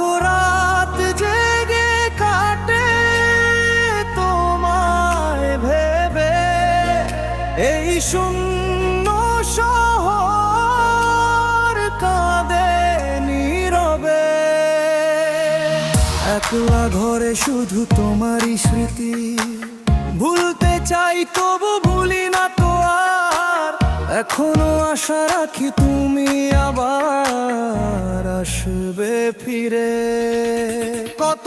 রাত জেগে কাটে তোমায় ভেবে। এই কাঁদে একলা ঘরে শুধু তোমারই স্মৃতি। ভুলতে চাই তবু ভুলি না তো আর। এখনও আশা রাখি তুমি আবার। আসবে ফিরে। কত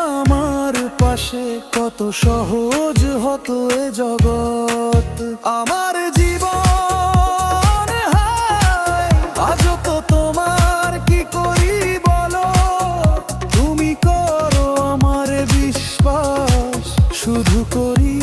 পাশে কত সহজ হতো এ জগৎ। আমার জীবন আজ তো তোমার কি করি বলো? তুমি করো আমার বিশ্বাস, শুধু করি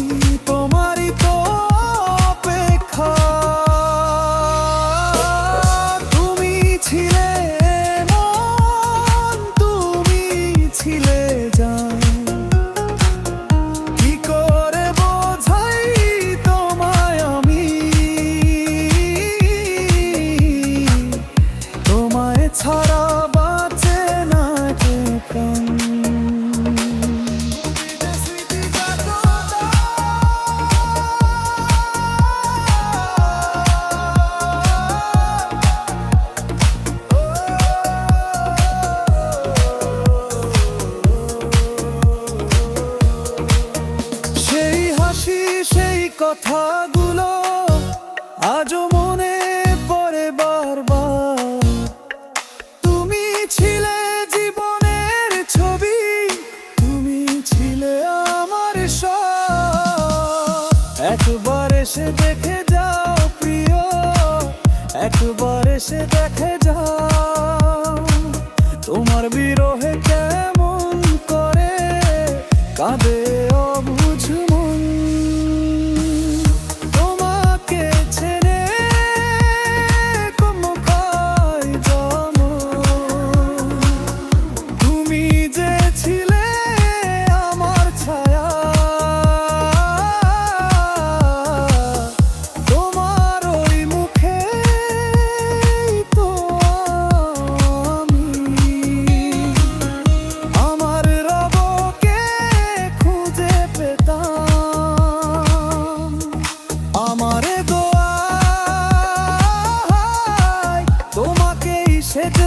কথাগুলো আজও মনে পড়ে বারবার। তুমি ছিলে জীবনের ছবি, তুমি ছিলে আমার সব। একবার এসে দেখে যাও প্রিয়, একবার এসে দেখে যাও।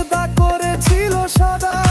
পর্দা করেছিল সাদা।